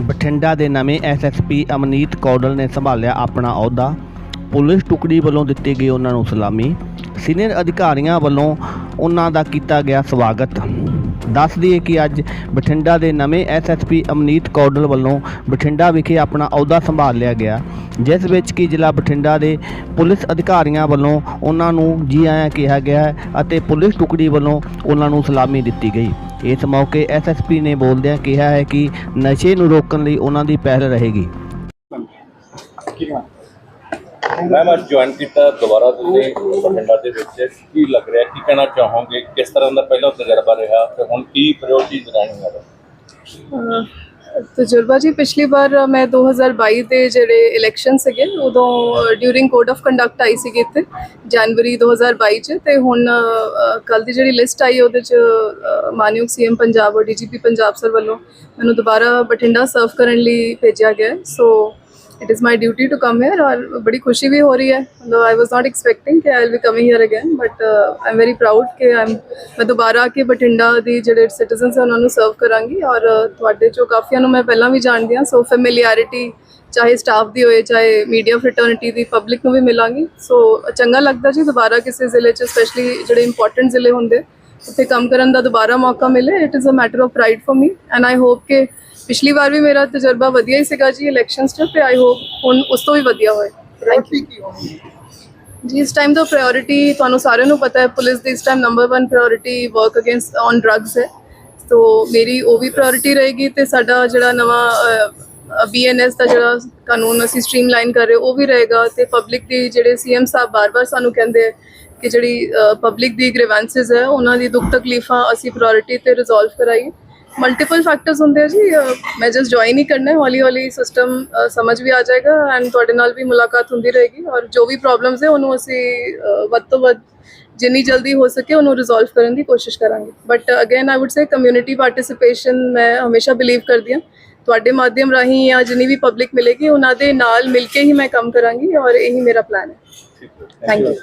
ਬਠਿੰਡਾ ਦੇ ਨਵੇਂ ਐਸਐਸਪੀ ਅਮਨੀਤ ਕੌਡਲ ਨੇ ਸੰਭਾਲਿਆ ਆਪਣਾ ਅਹੁਦਾ। ਪੁਲਿਸ ਟੁਕੜੀ ਵੱਲੋਂ ਦਿੱਤੀ ਗਈ ਉਹਨਾਂ ਨੂੰ ਸਲਾਮੀ। ਸੀਨੀਅਰ ਅਧਿਕਾਰੀਆਂ ਵੱਲੋਂ ਉਹਨਾਂ ਦਾ ਕੀਤਾ ਗਿਆ ਸਵਾਗਤ। ਦੱਸ ਦਈਏ ਕਿ ਅੱਜ ਬਠਿੰਡਾ ਦੇ ਨਵੇਂ ਐਸਐਸਪੀ ਅਮਨੀਤ ਕੌਡਲ ਵੱਲੋਂ ਬਠਿੰਡਾ ਵਿਖੇ ਆਪਣਾ ਅਹੁਦਾ ਸੰਭਾਲ ਲਿਆ ਗਿਆ, ਜਿਸ ਵਿੱਚ ਕਿ ਜ਼ਿਲ੍ਹਾ ਬਠਿੰਡਾ ਦੇ ਪੁਲਿਸ ਅਧਿਕਾਰੀਆਂ ਵੱਲੋਂ ਉਹਨਾਂ ਨੂੰ ਜੀ ਆਇਆਂ ਕਿਹਾ ਗਿਆ ਹੈ ਅਤੇ ਪੁਲਿਸ ਟੁਕੜੀ ਵੱਲੋਂ ਉਹਨਾਂ ਨੂੰ ਸਲਾਮੀ ਦਿੱਤੀ ਗਈ। ਇਸ ਮੌਕੇ ਐਸਐਸਪੀ ਨੇ ਬੋਲਦਿਆਂ ਕਿਹਾ ਹੈ ਕਿ ਨਸ਼ੇ ਨੂੰ ਰੋਕਣ ਲਈ ਉਹਨਾਂ ਦੀ ਪਹਿਲ ਰਹੇਗੀ। ਮੈਮ ਅੱਜ ਜੁਆਇਨ ਕੀਤਾ ਦੁਬਾਰਾ ਤੁਸੀਂ ਬਠਿੰਡਾ ਦੇ ਵਿੱਚ। ਕੀ ਲੱਗ ਰਿਹਾ? ਕੀ ਕਹਿਣਾ ਚਾਹੋਗੇ? ਕਿਸ ਤਰ੍ਹਾਂ ਦਾ ਪਹਿਲਾ ਤਜਰਬਾ ਰਿਹਾ? ਤੇ ਹੁਣ ਕੀ ਪ੍ਰਾਇੋਰਟੀਜ਼ ਰਹਿਣੀਆਂ ਨੇ ਅਹ ਤਜਰਬਾ ਜੀ ਪਿਛਲੀ ਵਾਰ ਮੈਂ 2022 ਦੇ ਜਿਹੜੇ ਇਲੈਕਸ਼ਨ ਸੀਗੇ ਉਦੋਂ ਡਿਊਰਿੰਗ ਕੋਡ ਆਫ ਕੰਡਕਟ ਆਈ ਸੀਗੀ ਇੱਥੇ ਜਨਵਰੀ 2022 ਚ ਤੇ ਹੁਣ ਕੱਲ ਦੀ ਜਿਹੜੀ ਲਿਸਟ ਆਈ ਉਹਦੇ ਚ ਅਹ, ਮਾਨਯੋਗ ਸੀਐਮ ਪੰਜਾਬ ਔਰ ਡੀਜੀਪੀ ਪੰਜਾਬ ਸਰ ਵੱਲੋਂ ਮੈਨੂੰ ਦੁਬਾਰਾ ਬਠਿੰਡਾ ਸਰਵ ਕਰਨ ਲਈ ਭੇਜਿਆ ਗਿਆ so it is my duty to come here ਔਰ ਬੜੀ ਖੁਸ਼ੀ ਵੀ ਹੋ ਰਹੀ ਹੈ ਮਤਲਬ ਆਈ ਵਾਸ ਨਾਟ ਐਕਸਪੈਕਟਿੰਗ ਕਿ I will be coming here again but I am very proud ਕਿ ਆਈ ਮੈਂ ਦੁਬਾਰਾ ਆ ਕੇ ਬਠਿੰਡਾ ਦੀ ਜਿਹੜੇ ਸਿਟੀਜ਼ਨਸ ਆ ਉਹਨਾਂ ਨੂੰ ਸਰਵ ਕਰਾਂਗੀ ਔਰ ਤੁਹਾਡੇ ਚੋਂ ਕਾਫੀਆਂ ਨੂੰ ਮੈਂ ਪਹਿਲਾਂ ਵੀ ਜਾਣਦੀ ਹਾਂ ਸੋ ਫੈਮਿਲਿਆਰਿਟੀ ਚਾਹੇ ਸਟਾਫ ਦੀ ਹੋਏ ਚਾਹੇ ਮੀਡੀਆ ਫ੍ਰੈਟਰਨਿਟੀ ਦੀ ਪਬਲਿਕ ਨੂੰ ਵੀ ਮਿਲਾਂਗੀ ਸੋ ਚੰਗਾ ਲੱਗਦਾ ਜੀ ਦੁਬਾਰਾ ਕਿਸੇ ਜ਼ਿਲ੍ਹੇ 'ਚ ਸਪੈਸ਼ਲੀ ਜਿਹੜੇ ਇੰਪੋਰਟੈਂਟ ਜ਼ਿਲ੍ਹੇ ਹੁੰਦੇ ਉੱਥੇ ਕੰਮ ਕਰਨ ਦਾ ਦੁਬਾਰਾ ਮੌਕਾ ਮਿਲੇ it is a matter of pride for me and I hope ਕਿ ਪਿਛਲੀ ਵਾਰ ਵੀ ਮੇਰਾ ਤਜਰਬਾ ਵਧੀਆ ਹੀ ਸੀਗਾ ਜੀ ਇਲੈਕਸ਼ਨਸ 'ਚ ਤੇ ਆਈ ਹੋਪ ਹੁਣ ਉਸ ਤੋਂ ਵੀ ਵਧੀਆ ਹੋਏ। ਥੈਂਕ ਯੂ ਜੀ ਇਸ ਟਾਈਮ ਦਾ ਪ੍ਰਾਇੋਰਟੀ ਤੁਹਾਨੂੰ ਸਾਰਿਆਂ ਨੂੰ ਪਤਾ ਹੈ ਪੁਲਿਸ ਦੀ ਇਸ time number 1 priority work against on drugs ਹੈ। ਸੋ ਮੇਰੀ ਉਹ ਵੀ ਪ੍ਰਾਇੋਰਟੀ ਰਹੇਗੀ ਤੇ ਸਾਡਾ ਜਿਹੜਾ ਨਵਾਂ ਬੀਐਨਐਸ ਦਾ ਜਿਹੜਾ ਕਾਨੂੰਨ ਅਸੀਂ ਸਟ੍ਰੀਮਲਾਈਨ ਕਰ ਰਹੇ ਉਹ ਵੀ ਰਹੇਗਾ। ਤੇ ਪਬਲਿਕ ਦੀ ਜਿਹੜੇ ਸੀਐਮ ਸਾਹਿਬ ਬਾਰ-ਬਾਰ ਸਾਨੂੰ ਕਹਿੰਦੇ ਆ ਕਿ ਜਿਹੜੀ ਪਬਲਿਕ ਦੀ ਗ੍ਰੀਵੈਂਸਸ ਹੈ ਉਹਨਾਂ ਦੀ ਦੁੱਖ ਤਕਲੀਫਾਂ ਅਸੀਂ ਪ੍ਰਾਇੋਰਟੀ ਤੇ ਰਿਜ਼ੋਲਵ ਕਰਾਈਏ। ਮਲਟੀਪਲ ਫੈਕਟਰਸ ਹੁੰਦੇ ਆ ਜੀ ਮੈਂ ਜਸਟ ਜੁਆਇਨ ਹੀ ਕਰਨਾ ਹੈ ਹੌਲੀ ਹੌਲੀ ਸਿਸਟਮ ਸਮਝ ਵੀ ਆ ਜਾਏਗਾ ਐਂਡ ਤੁਹਾਡੇ ਨਾਲ ਵੀ ਮੁਲਾਕਾਤ ਹੁੰਦੀ ਰਹੇਗੀ ਔਰ ਜੋ ਵੀ ਪ੍ਰੋਬਲਮਸ ਹੈ ਉਹਨੂੰ ਅਸੀਂ ਵੱਧ ਤੋਂ ਵੱਧ ਜਿੰਨੀ ਜਲਦੀ ਹੋ ਸਕੇ ਉਹਨੂੰ ਰਿਜ਼ੋਲਵ ਕਰਨ ਦੀ ਕੋਸ਼ਿਸ਼ ਕਰਾਂਗੇ। But again I would say community participation ਮੈਂ ਹਮੇਸ਼ਾ ਬਿਲੀਵ ਕਰਦੀ ਹਾਂ। ਤੁਹਾਡੇ ਮਾਧਿਅਮ ਰਾਹੀਂ ਜਾਂ ਜਿੰਨੀ ਵੀ ਪਬਲਿਕ ਮਿਲੇਗੀ ਉਹਨਾਂ ਦੇ ਨਾਲ ਮਿਲ ਕੇ ਹੀ ਮੈਂ ਕੰਮ ਕਰਾਂਗੀ ਔਰ ਇਹੀ ਮੇਰਾ ਪਲਾਨ ਹੈ। Thank you